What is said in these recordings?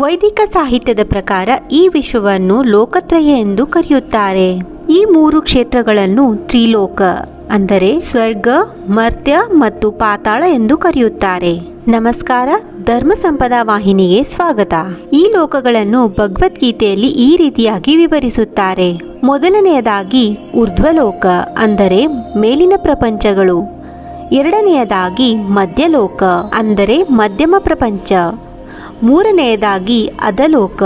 ವೈದಿಕ ಸಾಹಿತ್ಯದ ಪ್ರಕಾರ ಈ ವಿಶ್ವವನ್ನು ಲೋಕತ್ರಯ ಎಂದು ಕರೆಯುತ್ತಾರೆ. ಈ ಮೂರು ಕ್ಷೇತ್ರಗಳನ್ನು ತ್ರಿಲೋಕ ಅಂದರೆ ಸ್ವರ್ಗ, ಮರ್ತ್ಯ ಮತ್ತು ಪಾತಾಳ ಎಂದು ಕರೆಯುತ್ತಾರೆ. ನಮಸ್ಕಾರ, ಧರ್ಮ ಸಂಪದ ವಾಹಿನಿಗೆ ಸ್ವಾಗತ. ಈ ಲೋಕಗಳನ್ನು ಭಗವದ್ಗೀತೆಯಲ್ಲಿ ಈ ರೀತಿಯಾಗಿ ವಿವರಿಸುತ್ತಾರೆ. ಮೊದಲನೆಯದಾಗಿ ಊರ್ಧ್ವಲೋಕ ಅಂದರೆ ಮೇಲಿನ ಪ್ರಪಂಚಗಳು. ಎರಡನೆಯದಾಗಿ ಮಧ್ಯಲೋಕ ಅಂದರೆ ಮಧ್ಯಮ ಪ್ರಪಂಚ. ಮೂರನೆಯದಾಗಿ ಅಧಲೋಕ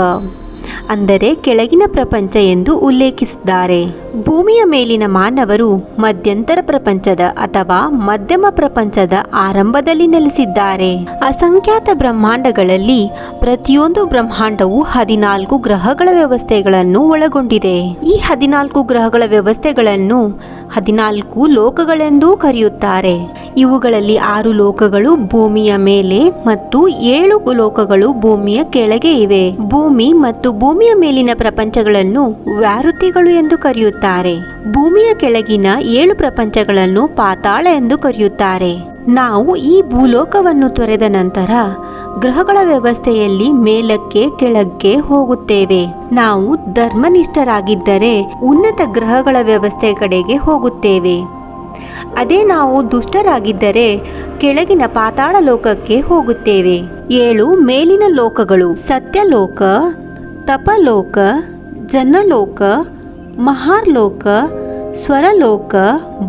ಅಂದರೆ ಕೆಳಗಿನ ಪ್ರಪಂಚ ಎಂದು ಉಲ್ಲೇಖಿಸಿದ್ದಾರೆ. ಭೂಮಿಯ ಮೇಲಿನ ಮಾನವರು ಮಧ್ಯಂತರ ಪ್ರಪಂಚದ ಅಥವಾ ಮಧ್ಯಮ ಪ್ರಪಂಚದ ಆರಂಭದಲ್ಲಿ ನೆಲೆಸಿದ್ದಾರೆ. ಅಸಂಖ್ಯಾತ ಬ್ರಹ್ಮಾಂಡಗಳಲ್ಲಿ ಪ್ರತಿಯೊಂದು ಬ್ರಹ್ಮಾಂಡವು ಹದಿನಾಲ್ಕು ಗ್ರಹಗಳ ವ್ಯವಸ್ಥೆಗಳನ್ನು ಒಳಗೊಂಡಿದೆ. ಈ ಹದಿನಾಲ್ಕು ಗ್ರಹಗಳ ವ್ಯವಸ್ಥೆಗಳನ್ನು ಹದಿನಾಲ್ಕು ಲೋಕಗಳೆಂದೂ ಕರೆಯುತ್ತಾರೆ. ಇವುಗಳಲ್ಲಿ ಆರು ಲೋಕಗಳು ಭೂಮಿಯ ಮೇಲೆ ಮತ್ತು ಏಳು ಲೋಕಗಳು ಭೂಮಿಯ ಕೆಳಗೆ ಇವೆ. ಭೂಮಿ ಮತ್ತು ಭೂಮಿಯ ಮೇಲಿನ ಪ್ರಪಂಚಗಳನ್ನು ವ್ಯಾರುತಿಗಳು ಎಂದು ಕರೆಯುತ್ತಾರೆ. ಭೂಮಿಯ ಕೆಳಗಿನ ಏಳು ಪ್ರಪಂಚಗಳನ್ನು ಪಾತಾಳ ಎಂದು ಕರೆಯುತ್ತಾರೆ. ನಾವು ಈ ಭೂಲೋಕವನ್ನು ತೊರೆದ ನಂತರ ಗ್ರಹಗಳ ವ್ಯವಸ್ಥೆಯಲ್ಲಿ ಮೇಲಕ್ಕೆ ಕೆಳಕ್ಕೆ ಹೋಗುತ್ತೇವೆ. ನಾವು ಧರ್ಮನಿಷ್ಠರಾಗಿದ್ದರೆ ಉನ್ನತ ಗ್ರಹಗಳ ವ್ಯವಸ್ಥೆ ಕಡೆಗೆ ಹೋಗುತ್ತೇವೆ. ಅದೇ ನಾವು ದುಷ್ಟರಾಗಿದ್ದರೆ ಕೆಳಗಿನ ಪಾತಾಳ ಲೋಕಕ್ಕೆ ಹೋಗುತ್ತೇವೆ. ಏಳು ಮೇಲಿನ ಲೋಕಗಳು ಸತ್ಯಲೋಕ, ತಪಲೋಕ, ಜನಲೋಕ ಮಹಾರ್ಲೋಕ ಸ್ವರಲೋಕ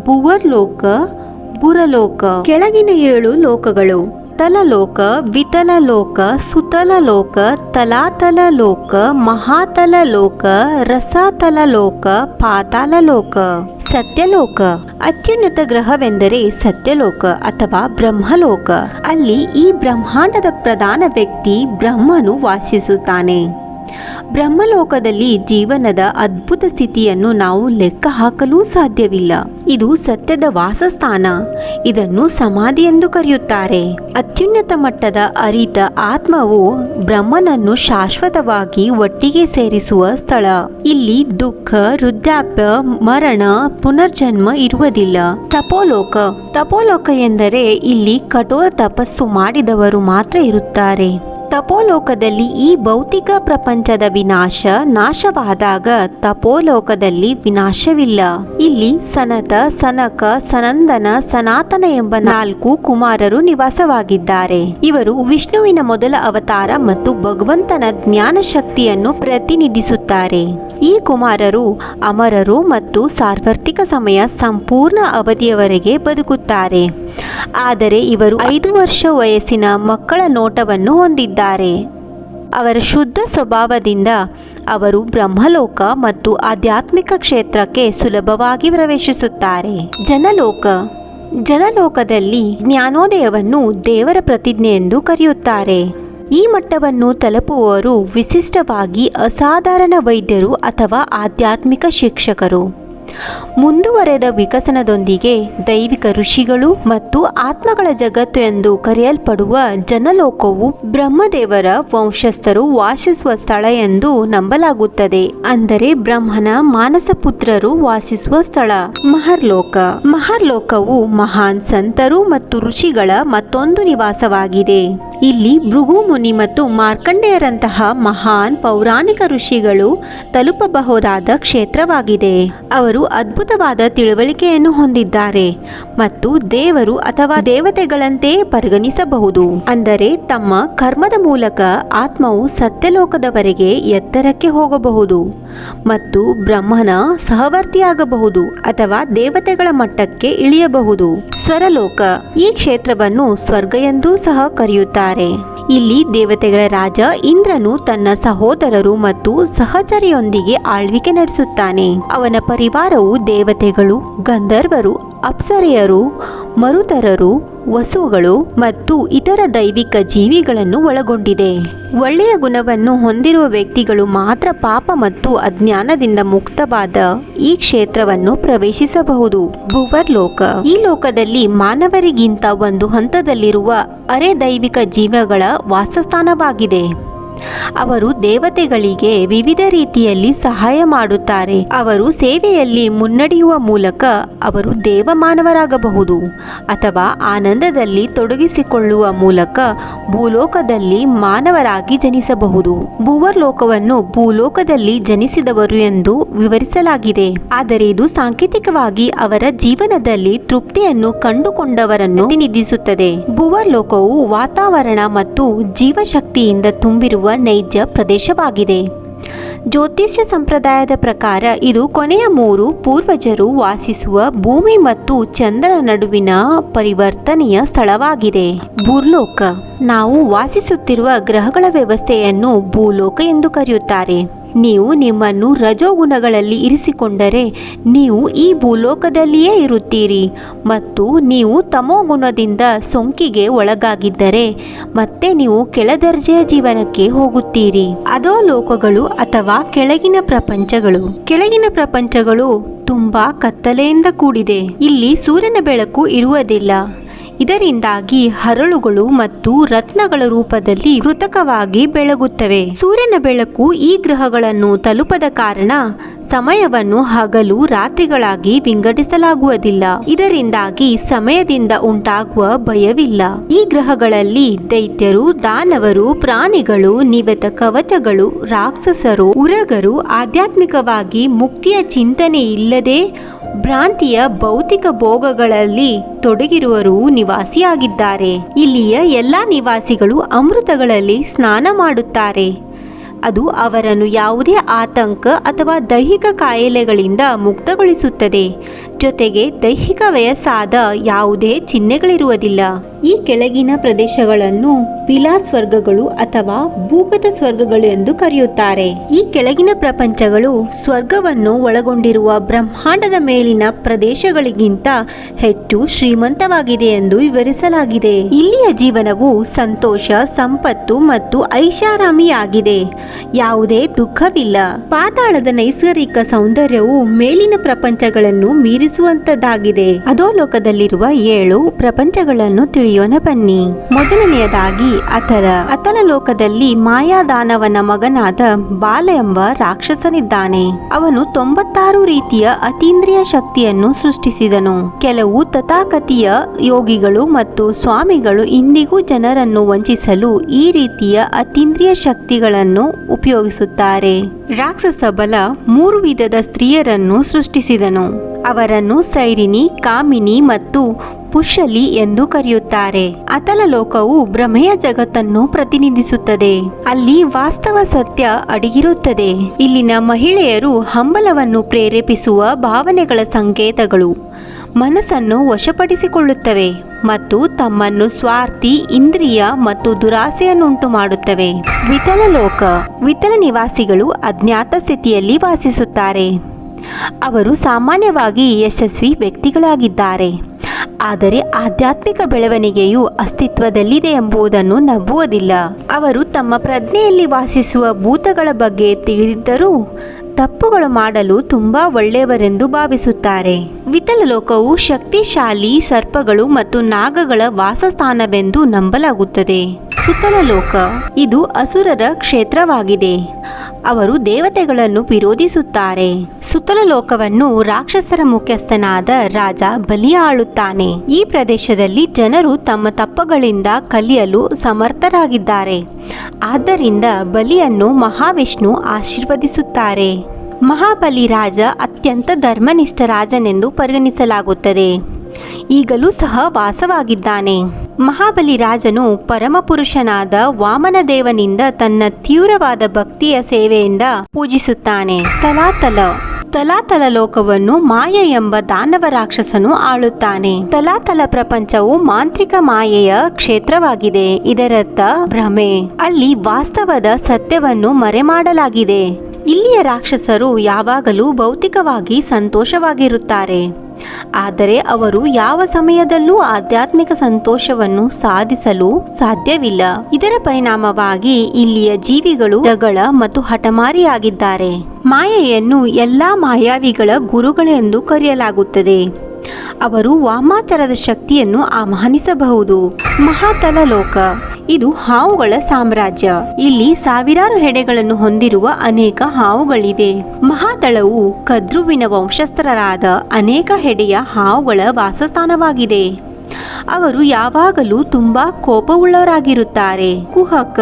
ಭುವರ್ಲೋಕ ಬುರಲೋಕ ಕೆಳಗಿನ ಏಳು ಲೋಕಗಳು ತಲಲೋಕ ವಿತಲಲೋಕ ಸುತಲಲೋಕ, ತಲಾತಲಲೋಕ, ಮಹಾತಲಲೋಕ, ರಸತಲಲೋಕ, ಪಾತಾಲಲೋಕ. ಸತ್ಯಲೋಕ. ಅತ್ಯುನ್ನತ ಗ್ರಹವೆಂದರೆ ಸತ್ಯಲೋಕ ಅಥವಾ ಬ್ರಹ್ಮಲೋಕ. ಅಲ್ಲಿ ಈ ಬ್ರಹ್ಮಾಂಡದ ಪ್ರಧಾನ ವ್ಯಕ್ತಿ ಬ್ರಹ್ಮನು ವಾಸಿಸುತ್ತಾನೆ. ಬ್ರಹ್ಮಲೋಕದಲ್ಲಿ ಜೀವನದ ಅದ್ಭುತ ಸ್ಥಿತಿಯನ್ನು ನಾವು ಲೆಕ್ಕ ಹಾಕಲು ಸಾಧ್ಯವಿಲ್ಲ. ಇದು ಸತ್ಯದ ವಾಸಸ್ಥಾನ. ಇದನ್ನು ಸಮಾಧಿ ಎಂದು ಕರೆಯುತ್ತಾರೆ. ಅತ್ಯುನ್ನತ ಮಟ್ಟದ ಅರಿತ ಆತ್ಮವು ಬ್ರಹ್ಮನನ್ನು ಶಾಶ್ವತವಾಗಿ ಒಟ್ಟಿಗೆ ಸೇರಿಸುವ ಸ್ಥಳ. ಇಲ್ಲಿ ದುಃಖ, ವೃದ್ಧಾಪ್ಯ, ಮರಣ, ಪುನರ್ಜನ್ಮ ಇರುವುದಿಲ್ಲ. ತಪೋಲೋಕ. ತಪೋಲೋಕ ಎಂದರೆ ಇಲ್ಲಿ ಕಠೋರ ತಪಸ್ಸು ಮಾಡಿದವರು ಮಾತ್ರ ಇರುತ್ತಾರೆ. ತಪೋಲೋಕದಲ್ಲಿ ಈ ಭೌತಿಕ ಪ್ರಪಂಚದ ವಿನಾಶ ನಾಶವಾದಾಗ ತಪೋಲೋಕದಲ್ಲಿ ವಿನಾಶವಿಲ್ಲ. ಇಲ್ಲಿ ಸನತ, ಸನಕ, ಸನಂದನ, ಸನಾತನ ಎಂಬ ನಾಲ್ಕು ಕುಮಾರರು ನಿವಾಸವಾಗಿದ್ದಾರೆ. ಇವರು ವಿಷ್ಣುವಿನ ಮೊದಲ ಅವತಾರ ಮತ್ತು ಭಗವಂತನ ಜ್ಞಾನ ಶಕ್ತಿಯನ್ನು ಪ್ರತಿನಿಧಿಸುತ್ತಾರೆ. ಈ ಕುಮಾರರು ಅಮರರು ಮತ್ತು ಸಾರ್ವತ್ರಿಕ ಸಮಯ ಸಂಪೂರ್ಣ ಅವಧಿಯವರೆಗೆ ಬದುಕುತ್ತಾರೆ. ಆದರೆ ಇವರು ಐದು ವರ್ಷ ವಯಸ್ಸಿನ ಮಕ್ಕಳ ನೋಟವನ್ನು ಹೊಂದಿದ್ದಾರೆ. ಅವರ ಶುದ್ಧ ಸ್ವಭಾವದಿಂದ ಅವರು ಬ್ರಹ್ಮಲೋಕ ಮತ್ತು ಆಧ್ಯಾತ್ಮಿಕ ಕ್ಷೇತ್ರಕ್ಕೆ ಸುಲಭವಾಗಿ ಪ್ರವೇಶಿಸುತ್ತಾರೆ. ಜನಲೋಕ. ಜನಲೋಕದಲ್ಲಿ ಜ್ಞಾನೋದಯವನ್ನು ದೇವರ ಪ್ರತಿಜ್ಞೆ ಎಂದು ಕರೆಯುತ್ತಾರೆ. ಈ ಮಟ್ಟವನ್ನು ತಲುಪುವವರು ವಿಶಿಷ್ಟವಾಗಿ ಅಸಾಧಾರಣ ವೈದ್ಯರು ಅಥವಾ ಆಧ್ಯಾತ್ಮಿಕ ಶಿಕ್ಷಕರು. ಮುಂದುವರೆದ ವಿಕಸನದೊಂದಿಗೆ ದೈವಿಕ ಋಷಿಗಳು ಮತ್ತು ಆತ್ಮಗಳ ಜಗತ್ತು ಎಂದು ಕರೆಯಲ್ಪಡುವ ಜನಲೋಕವು ಬ್ರಹ್ಮದೇವರ ವಂಶಸ್ಥರು ವಾಸಿಸುವ ಸ್ಥಳ ಎಂದು ನಂಬಲಾಗುತ್ತದೆ. ಅಂದರೆ ಬ್ರಹ್ಮನ ಮಾನಸ ಪುತ್ರರು ವಾಸಿಸುವ ಸ್ಥಳ. ಮಹರ್ಲೋಕ. ಮಹರ್ಲೋಕವು ಮಹಾನ್ ಸಂತರು ಮತ್ತು ಋಷಿಗಳ ಮತ್ತೊಂದು ನಿವಾಸವಾಗಿದೆ. ಇಲ್ಲಿ ಭೃಗು ಮುನಿ ಮತ್ತು ಮಾರ್ಕಂಡೇಯರಂತಹ ಮಹಾನ್ ಪೌರಾಣಿಕ ಋಷಿಗಳು ತಲುಪಬಹುದಾದ ಕ್ಷೇತ್ರವಾಗಿದೆ. ಅವರು ಅದ್ಭುತವಾದ ತಿಳುವಳಿಕೆಯನ್ನು ಹೊಂದಿದ್ದಾರೆ ಮತ್ತು ದೇವರು ಅಥವಾ ದೇವತೆಗಳಂತೆ ಪರಿಗಣಿಸಬಹುದು. ಅಂದರೆ ತಮ್ಮ ಕರ್ಮದ ಮೂಲಕ ಆತ್ಮವು ಸತ್ಯಲೋಕದವರೆಗೆ ಎತ್ತರಕ್ಕೆ ಹೋಗಬಹುದು ಮತ್ತು ಬ್ರಹ್ಮನ ಸಹವರ್ತಿಯಾಗಬಹುದು ಅಥವಾ ದೇವತೆಗಳ ಮಟ್ಟಕ್ಕೆ ಇಳಿಯಬಹುದು. ಸ್ವರಲೋಕ ಈ ಕ್ಷೇತ್ರವನ್ನು ಸ್ವರ್ಗ ಎಂದೂ ಸಹ ಕರೆಯುತ್ತಾರೆ. ಇಲ್ಲಿ ದೇವತೆಗಳ ರಾಜ ಇಂದ್ರನು ತನ್ನ ಸಹೋದರರು ಮತ್ತು ಸಹಚರಿಯೊಂದಿಗೆ ಆಳ್ವಿಕೆ ನಡೆಸುತ್ತಾನೆ. ಅವನ ಪರಿವಾರವು ದೇವತೆಗಳು, ಗಂಧರ್ವರು, ಅಪ್ಸರೆಯರು ಮರುತರರು ವಸುಗಳು ಮತ್ತು ಇತರ ದೈವಿಕ ಜೀವಿಗಳನ್ನು ಒಳಗೊಂಡಿದೆ. ಒಳ್ಳೆಯ ಗುಣವನ್ನು ಹೊಂದಿರುವ ವ್ಯಕ್ತಿಗಳು ಮಾತ್ರ ಪಾಪ ಮತ್ತು ಅಜ್ಞಾನದಿಂದ ಮುಕ್ತವಾದ ಈ ಕ್ಷೇತ್ರವನ್ನು ಪ್ರವೇಶಿಸಬಹುದು. ಭುವರ್ ಈ ಲೋಕದಲ್ಲಿ ಮಾನವರಿಗಿಂತ ಒಂದು ಹಂತದಲ್ಲಿರುವ ಅರೆ ದೈವಿಕ ಜೀವಗಳ ವಾಸಸ್ಥಾನವಾಗಿದೆ. ಅವರು ದೇವತೆಗಳಿಗೆ ವಿವಿಧ ರೀತಿಯಲ್ಲಿ ಸಹಾಯ ಮಾಡುತ್ತಾರೆ. ಅವರು ಸೇವೆಯಲ್ಲಿ ಮುನ್ನಡೆಯುವ ಮೂಲಕ ಅವರು ದೇವಮಾನವರಾಗಬಹುದು ಅಥವಾ ಆನಂದದಲ್ಲಿ ತೊಡಗಿಸಿಕೊಳ್ಳುವ ಮೂಲಕ ಭೂಲೋಕದಲ್ಲಿ ಮಾನವರಾಗಿ ಜನಿಸಬಹುದು. ಭೂವರ್ಲೋಕವನ್ನು ಭೂಲೋಕದಲ್ಲಿ ಜನಿಸಿದವರು ಎಂದು ವಿವರಿಸಲಾಗಿದೆ. ಆದರೆ ಇದು ಸಾಂಕೇತಿಕವಾಗಿ ಅವರ ಜೀವನದಲ್ಲಿ ತೃಪ್ತಿಯನ್ನು ಕಂಡುಕೊಂಡವರನ್ನು ಪ್ರತಿನಿಧಿಸುತ್ತದೆ. ಭೂವರ್ಲೋಕವು ವಾತಾವರಣ ಮತ್ತು ಜೀವಶಕ್ತಿಯಿಂದ ತುಂಬಿರುವ ನೈಜ ಪ್ರದೇಶವಾಗಿದೆ. ಜ್ಯೋತಿಷ್ಯ ಸಂಪ್ರದಾಯದ ಪ್ರಕಾರ ಇದು ಕೊನೆಯ ಮೂರು ಪೂರ್ವಜರು ವಾಸಿಸುವ ಭೂಮಿ ಮತ್ತು ಚಂದ್ರನ ನಡುವಿನ ಪರಿವರ್ತನೆಯ ಸ್ಥಳವಾಗಿದೆ. ಭೂಲೋಕ. ನಾವು ವಾಸಿಸುತ್ತಿರುವ ಗ್ರಹಗಳ ವ್ಯವಸ್ಥೆಯನ್ನು ಭೂಲೋಕ ಎಂದು ಕರೆಯುತ್ತಾರೆ. ನೀವು ನಿಮ್ಮನ್ನು ರಜೋಗುಣಗಳಲ್ಲಿ ಇರಿಸಿಕೊಂಡರೆ ನೀವು ಈ ಭೂಲೋಕದಲ್ಲಿಯೇ ಇರುತ್ತೀರಿ ಮತ್ತು ನೀವು ತಮೋಗುಣದಿಂದ ಸೋಂಕಿಗೆ ಒಳಗಾಗಿದ್ದರೆ ಮತ್ತೆ ನೀವು ಕೆಳದರ್ಜೆಯ ಜೀವನಕ್ಕೆ ಹೋಗುತ್ತೀರಿ. ಅದೋ ಲೋಕಗಳು ಅಥವಾ ಕೆಳಗಿನ ಪ್ರಪಂಚಗಳು. ಕೆಳಗಿನ ಪ್ರಪಂಚಗಳು ತುಂಬಾ ಕತ್ತಲೆಯಿಂದ ಕೂಡಿದೆ. ಇಲ್ಲಿ ಸೂರ್ಯನ ಬೆಳಕು ಇರುವುದಿಲ್ಲ. ಇದರಿಂದಾಗಿ ಹರಳುಗಳು ಮತ್ತು ರತ್ನಗಳ ರೂಪದಲ್ಲಿ ಕೃತಕವಾಗಿ ಬೆಳಗುತ್ತವೆ. ಸೂರ್ಯನ ಬೆಳಕು ಈ ಗ್ರಹಗಳನ್ನು ತಲುಪದ ಕಾರಣ ಸಮಯವನ್ನು ಹಗಲು ರಾತ್ರಿಗಳಾಗಿ ವಿಂಗಡಿಸಲಾಗುವುದಿಲ್ಲ. ಇದರಿಂದಾಗಿ ಸಮಯದಿಂದ ಉಂಟಾಗುವ ಭಯವಿಲ್ಲ. ಈ ಗ್ರಹಗಳಲ್ಲಿ ದೈತ್ಯರು, ದಾನವರು, ಪ್ರಾಣಿಗಳು ನಿವತ ಕವಚಗಳು, ರಾಕ್ಷಸರು, ಉರಗರು ಆಧ್ಯಾತ್ಮಿಕವಾಗಿ ಮುಕ್ತಿಯ ಚಿಂತನೆ ಇಲ್ಲದೆ ಭ್ರಾಂತಿಯ ಭೌತಿಕ ಭೋಗಗಳಲ್ಲಿ ತೊಡಗಿರುವರು ನಿವಾಸಿಯಾಗಿದ್ದಾರೆ. ಇಲ್ಲಿಯ ಎಲ್ಲ ನಿವಾಸಿಗಳು ಅಮೃತಗಳಲ್ಲಿ ಸ್ನಾನ ಮಾಡುತ್ತಾರೆ. ಅದು ಅವರನ್ನು ಯಾವುದೇ ಆತಂಕ ಅಥವಾ ದೈಹಿಕ ಕಾಯಿಲೆಗಳಿಂದ ಮುಕ್ತಗೊಳಿಸುತ್ತದೆ. ಜೊತೆಗೆ ದೈಹಿಕ ವಯಸ್ಸಾದ ಯಾವುದೇ ಚಿಹ್ನೆಗಳಿರುವುದಿಲ್ಲ. ಈ ಕೆಳಗಿನ ಪ್ರದೇಶಗಳನ್ನು ವಿಲಾಸ್ ಸ್ವರ್ಗಗಳು ಅಥವಾ ಭೂಗತ ಸ್ವರ್ಗಗಳು ಎಂದು ಕರೆಯುತ್ತಾರೆ. ಈ ಕೆಳಗಿನ ಪ್ರಪಂಚಗಳು ಸ್ವರ್ಗವನ್ನು ಒಳಗೊಂಡಿರುವ ಬ್ರಹ್ಮಾಂಡದ ಮೇಲಿನ ಪ್ರದೇಶಗಳಿಗಿಂತ ಹೆಚ್ಚು ಶ್ರೀಮಂತವಾಗಿದೆ ಎಂದು ವಿವರಿಸಲಾಗಿದೆ. ಇಲ್ಲಿಯ ಜೀವನವು ಸಂತೋಷ, ಸಂಪತ್ತು ಮತ್ತು ಐಷಾರಾಮಿಯಾಗಿದೆ. ಯಾವುದೇ ದುಃಖವಿಲ್ಲ. ಪಾತಾಳದ ನೈಸರ್ಗಿಕ ಸೌಂದರ್ಯವು ಮೇಲಿನ ಪ್ರಪಂಚಗಳನ್ನು ಮೀರಿಸುವಂತದ್ದಾಗಿದೆ. ಅಧೋಲೋಕದಲ್ಲಿರುವ ಏಳು ಪ್ರಪಂಚಗಳನ್ನು ತಿಳಿಯೋಣ ಬನ್ನಿ. ಮೊದಲನೆಯದಾಗಿ ಅಥರ ಅತನ ಲೋಕದಲ್ಲಿ ಮಾಯಾದಾನವನ ಮಗನಾದ ಬಾಲ ಎಂಬ ರಾಕ್ಷಸನಿದ್ದಾನೆ. ಅವನು ತೊಂಬತ್ತಾರು ರೀತಿಯ ಅತೀಂದ್ರಿಯ ಶಕ್ತಿಯನ್ನು ಸೃಷ್ಟಿಸಿದನು. ಕೆಲವು ತಥಾಕಥಿಯ ಯೋಗಿಗಳು ಮತ್ತು ಸ್ವಾಮಿಗಳು ಇಂದಿಗೂ ಜನರನ್ನು ವಂಚಿಸಲು ಈ ರೀತಿಯ ಅತೀಂದ್ರಿಯ ಶಕ್ತಿಗಳನ್ನು ಉಪಯೋಗಿಸುತ್ತಾರೆ. ರಾಕ್ಷಸ ಬಲ ಮೂರು ವಿಧದ ಸ್ತ್ರೀಯರನ್ನು ಸೃಷ್ಟಿಸಿದನು. ಅವರನ್ನು ಸೈರಿನಿ, ಕಾಮಿನಿ ಮತ್ತು ಪುಷಲಿ ಎಂದು ಕರೆಯುತ್ತಾರೆ. ಅತಲ ಲೋಕವು ಭ್ರಮೆಯ ಜಗತ್ತನ್ನು ಪ್ರತಿನಿಧಿಸುತ್ತದೆ. ಅಲ್ಲಿ ವಾಸ್ತವ ಸತ್ಯ ಅಡಗಿರುತ್ತದೆ. ಇಲ್ಲಿನ ಮಹಿಳೆಯರು ಹಂಬಲವನ್ನು ಪ್ರೇರೇಪಿಸುವ ಭಾವನೆಗಳ ಸಂಕೇತಗಳು ಮನಸ್ಸನ್ನು ವಶಪಡಿಸಿಕೊಳ್ಳುತ್ತವೆ ಮತ್ತು ತಮ್ಮನ್ನು ಸ್ವಾರ್ಥಿ, ಇಂದ್ರಿಯ ಮತ್ತು ದುರಾಸೆಯನ್ನುಂಟು ಮಾಡುತ್ತವೆ. ವಿತಲ ಲೋಕ ವಿತಲ ನಿವಾಸಿಗಳು ಅಜ್ಞಾತ ಸ್ಥಿತಿಯಲ್ಲಿ ವಾಸಿಸುತ್ತಾರೆ. ಅವರು ಸಾಮಾನ್ಯವಾಗಿ ಯಶಸ್ವಿ ವ್ಯಕ್ತಿಗಳಾಗಿದ್ದಾರೆ. ಆದರೆ ಆಧ್ಯಾತ್ಮಿಕ ಬೆಳವಣಿಗೆಯು ಅಸ್ತಿತ್ವದಲ್ಲಿದೆ ಎಂಬುದನ್ನು ನಂಬುವುದಿಲ್ಲ. ಅವರು ತಮ್ಮ ಪ್ರಜ್ಞೆಯಲ್ಲಿ ವಾಸಿಸುವ ಭೂತಗಳ ಬಗ್ಗೆ ತಿಳಿದಿದ್ದರೂ ತಪ್ಪುಗಳು ಮಾಡಲು ತುಂಬಾ ಒಳ್ಳೆಯವರೆಂದು ಭಾವಿಸುತ್ತಾರೆ. ವಿತಲ ಲೋಕವು ಶಕ್ತಿಶಾಲಿ ಸರ್ಪಗಳು ಮತ್ತು ನಾಗಗಳ ವಾಸಸ್ಥಾನವೆಂದು ನಂಬಲಾಗುತ್ತದೆ. ಸುತ್ತಲ ಲೋಕ, ಇದು ಅಸುರರ ಕ್ಷೇತ್ರವಾಗಿದೆ. ಅವರು ದೇವತೆಗಳನ್ನು ವಿರೋಧಿಸುತ್ತಾರೆ. ಸುತ್ತಲ ಲೋಕವನ್ನು ರಾಕ್ಷಸರ ಮುಖ್ಯಸ್ಥನಾದ ರಾಜ ಬಲಿಯಾಳುತ್ತಾನೆ. ಈ ಪ್ರದೇಶದಲ್ಲಿ ಜನರು ತಮ್ಮ ತಪ್ಪುಗಳಿಂದ ಕಲಿಯಲು ಸಮರ್ಥರಾಗಿದ್ದಾರೆ. ಆದ್ದರಿಂದ ಬಲಿಯನ್ನು ಮಹಾವಿಷ್ಣು ಆಶೀರ್ವದಿಸುತ್ತಾರೆ. ಮಹಾಬಲಿ ರಾಜ ಅತ್ಯಂತ ಧರ್ಮನಿಷ್ಠ ರಾಜನೆಂದು ಪರಿಗಣಿಸಲಾಗುತ್ತದೆ. ಈಗಲೂ ಸಹ ವಾಸವಾಗಿದ್ದಾನೆ. ಮಹಾಬಲಿ ರಾಜನು ಪರಮಪುರುಷನಾದ ವಾಮನದೇವನಿಂದ ತನ್ನ ತೀವ್ರವಾದ ಭಕ್ತಿಯ ಸೇವೆಯಿಂದ ಪೂಜಿಸುತ್ತಾನೆ. ತಲಾತಲ. ತಲಾತಲ ಲೋಕವನ್ನು ಮಾಯ ಎಂಬ ದಾನವ ರಾಕ್ಷಸನು ಆಳುತ್ತಾನೆ. ತಲಾತಲ ಪ್ರಪಂಚವು ಮಾಂತ್ರಿಕ ಮಾಯೆಯ ಕ್ಷೇತ್ರವಾಗಿದೆ. ಇದರರ್ಥ ಭ್ರಮೆ. ಅಲ್ಲಿ ವಾಸ್ತವದ ಸತ್ಯವನ್ನು ಮರೆಮಾಡಲಾಗಿದೆ. ಇಲ್ಲಿಯ ರಾಕ್ಷಸರು ಯಾವಾಗಲೂ ಭೌತಿಕವಾಗಿ ಸಂತೋಷವಾಗಿರುತ್ತಾರೆ. ಆದರೆ ಅವರು ಯಾವ ಸಮಯದಲ್ಲೂ ಆಧ್ಯಾತ್ಮಿಕ ಸಂತೋಷವನ್ನು ಸಾಧಿಸಲು ಸಾಧ್ಯವಿಲ್ಲ. ಇದರ ಪರಿಣಾಮವಾಗಿ ಇಲ್ಲಿಯ ಜೀವಿಗಳು ಜಗಳ ಮತ್ತು ಹಠಮಾರಿಯಾಗಿದ್ದಾರೆ. ಮಾಯೆಯನ್ನು ಎಲ್ಲಾ ಮಾಯಾವಿಗಳ ಗುರುಗಳೆಂದು ಕರೆಯಲಾಗುತ್ತದೆ. ಅವರು ವಾಮಾಚಾರದ ಶಕ್ತಿಯನ್ನು ಆಹ್ವಾನಿಸಬಹುದು. ಮಹಾತಲ ಲೋಕ. ಇದು ಹಾವುಗಳ ಸಾಮ್ರಾಜ್ಯ. ಇಲ್ಲಿ ಸಾವಿರಾರು ಹೆಡೆಗಳನ್ನು ಹೊಂದಿರುವ ಅನೇಕ ಹಾವುಗಳಿವೆ. ಮಹಾತಳವು ಕದ್ರುವಿನ ವಂಶಸ್ಥರಾದ ಅನೇಕ ಹೆಡೆಯ ಹಾವುಗಳ ವಾಸಸ್ಥಾನವಾಗಿದೆ. ಅವರು ಯಾವಾಗಲೂ ತುಂಬಾ ಕೋಪವುಳ್ಳವರಾಗಿರುತ್ತಾರೆ. ಕುಹಕ,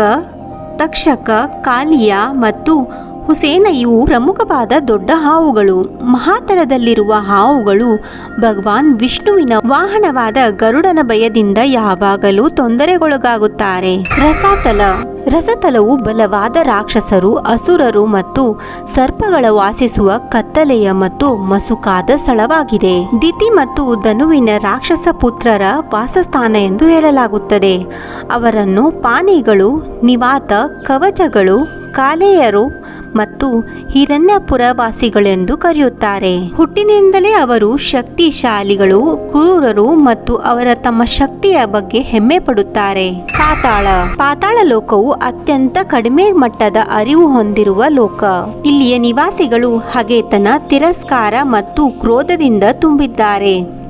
ತಕ್ಷಕ, ಕಾಲಿಯ ಮತ್ತು ಹುಸೇನ ಇವು ಪ್ರಮುಖವಾದ ದೊಡ್ಡ ಹಾವುಗಳು. ಮಹಾತಲದಲ್ಲಿರುವ ಹಾವುಗಳು ಭಗವಾನ್ ವಿಷ್ಣುವಿನ ವಾಹನವಾದ ಗರುಡನ ಭಯದಿಂದ ಯಾವಾಗಲೂ ತೊಂದರೆಗೊಳಗಾಗುತ್ತಾರೆ. ರಸತಲ. ರಸತಲವು ಬಲವಾದ ರಾಕ್ಷಸರು, ಅಸುರರು ಮತ್ತು ಸರ್ಪಗಳ ವಾಸಿಸುವ ಕತ್ತಲೆಯ ಮತ್ತು ಮಸುಕಾದ ಸ್ಥಳವಾಗಿದೆ. ದಿತಿ ಮತ್ತು ಧನುವಿನ ರಾಕ್ಷಸ ಪುತ್ರರ ವಾಸಸ್ಥಾನ ಎಂದು ಹೇಳಲಾಗುತ್ತದೆ. ಅವರನ್ನು ಪಾನಿಗಳು, ನಿವಾತ, ಕವಚಗಳು, ಕಾಲೇಯರು ಮತ್ತು ಹಿರಣ್ಯಪುರ ವಾಸಿಗಳೆಂದು ಕರೆಯುತ್ತಾರೆ. ಹುಟ್ಟಿನಿಂದಲೇ ಅವರು ಶಕ್ತಿಶಾಲಿಗಳು, ಕ್ರೂರರು ಮತ್ತು ಅವರ ತಮ್ಮ ಶಕ್ತಿಯ ಬಗ್ಗೆ ಹೆಮ್ಮೆ ಪಡುತ್ತಾರೆ ಪಾತಾಳ. ಪಾತಾಳ ಲೋಕವು ಅತ್ಯಂತ ಕಡಿಮೆ ಮಟ್ಟದ ಅರಿವು ಹೊಂದಿರುವ ಲೋಕ. ಇಲ್ಲಿಯ ನಿವಾಸಿಗಳು ಹಗೆತನ, ತಿರಸ್ಕಾರ ಮತ್ತು ಕ್ರೋಧದಿಂದ ತುಂಬಿದ್ದಾರೆ.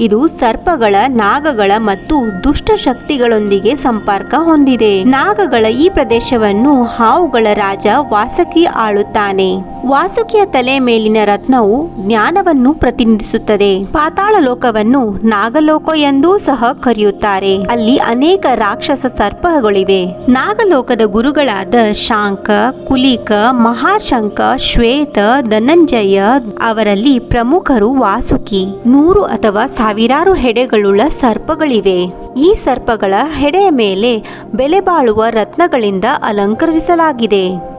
ಇದು ಸರ್ಪಗಳ, ನಾಗಗಳ ಮತ್ತು ದುಷ್ಟ ಶಕ್ತಿಗಳೊಂದಿಗೆ ಸಂಪರ್ಕ ಹೊಂದಿದೆ. ನಾಗಗಳ ಈ ಪ್ರದೇಶವನ್ನು ಹಾವುಗಳ ರಾಜ ವಾಸುಕಿ ಆಳುತ್ತಾನೆ. ವಾಸುಕಿಯ ತಲೆ ಮೇಲಿನ ರತ್ನವು ಜ್ಞಾನವನ್ನು ಪ್ರತಿನಿಧಿಸುತ್ತದೆ. ಪಾತಾಳ ಲೋಕವನ್ನು ನಾಗಲೋಕ ಎಂದೂ ಸಹ ಕರೆಯುತ್ತಾರೆ. ಅಲ್ಲಿ ಅನೇಕ ರಾಕ್ಷಸ ಸರ್ಪಗಳಿವೆ. ನಾಗಲೋಕದ ಗುರುಗಳಾದ ಶಾಂಕ, ಕುಲಿಕ, ಮಹಾಶಂಕ, ಶ್ವೇತ, ಧನಂಜಯ ಅವರಲ್ಲಿ ಪ್ರಮುಖರು ವಾಸುಕಿ. ನೂರು ಅಥವಾ ಸಾವಿರಾರು ಹೆಡೆಗಳುಳ್ಳ ಸರ್ಪಗಳಿವೆ. ಈ ಸರ್ಪಗಳ ಹೆಡೆಯ ಮೇಲೆ ಬೆಲೆ ಬಾಳುವ ರತ್ನಗಳಿಂದ ಅಲಂಕರಿಸಲಾಗಿದೆ.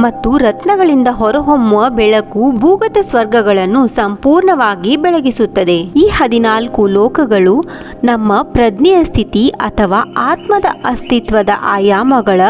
ಮತ್ತು ರತ್ನಗಳಿಂದ ಹೊರಹೊಮ್ಮುವ ಬೆಳಕು ಭೂಗತ ಸ್ವರ್ಗಗಳನ್ನು ಸಂಪೂರ್ಣವಾಗಿ ಬೆಳಗಿಸುತ್ತದೆ. ಈ ಹದಿನಾಲ್ಕು ಲೋಕಗಳು ನಮ್ಮ ಪ್ರಜ್ಞೆಯ ಸ್ಥಿತಿ ಅಥವಾ ಆತ್ಮದ ಅಸ್ತಿತ್ವದ ಆಯಾಮಗಳ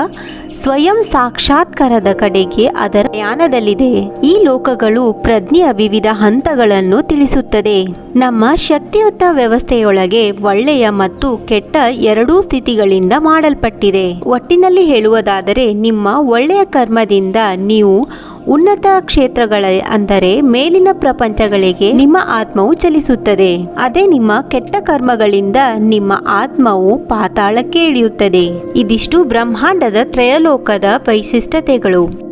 ಸ್ವಯಂ ಸಾಕ್ಷಾತ್ಕಾರದ ಕಡೆಗೆ ಅದರ ಯಾನದಲ್ಲಿದೆ ಈ ಲೋಕಗಳು ಪ್ರಜ್ಞೆಯ ವಿವಿಧ ಹಂತಗಳನ್ನು ತಿಳಿಸುತ್ತದೆ. ನಮ್ಮ ಶಕ್ತಿಯುತ ವ್ಯವಸ್ಥೆಯೊಳಗೆ ಒಳ್ಳೆಯ ಮತ್ತು ಕೆಟ್ಟ ಎರಡೂ ಸ್ಥಿತಿಗಳಿಂದ ಮಾಡಲ್ಪಟ್ಟಿದೆ. ಒಟ್ಟಿನಲ್ಲಿ ಹೇಳುವುದಾದರೆ, ನಿಮ್ಮ ಒಳ್ಳೆಯ ಕರ್ಮದಿಂದ ನೀವು ಉನ್ನತ ಕ್ಷೇತ್ರಗಳ ಅಂದರೆ ಮೇಲಿನ ಪ್ರಪಂಚಗಳಿಗೆ ನಿಮ್ಮ ಆತ್ಮವು ಚಲಿಸುತ್ತದೆ. ಅದೇ ನಿಮ್ಮ ಕೆಟ್ಟ ಕರ್ಮಗಳಿಂದ ನಿಮ್ಮ ಆತ್ಮವು ಪಾತಾಳಕ್ಕೆ ಇಳಿಯುತ್ತದೆ. ಇದಿಷ್ಟು ಬ್ರಹ್ಮಾಂಡದ ತ್ರಯಲೋಕದ ವೈಶಿಷ್ಟ್ಯತೆಗಳು.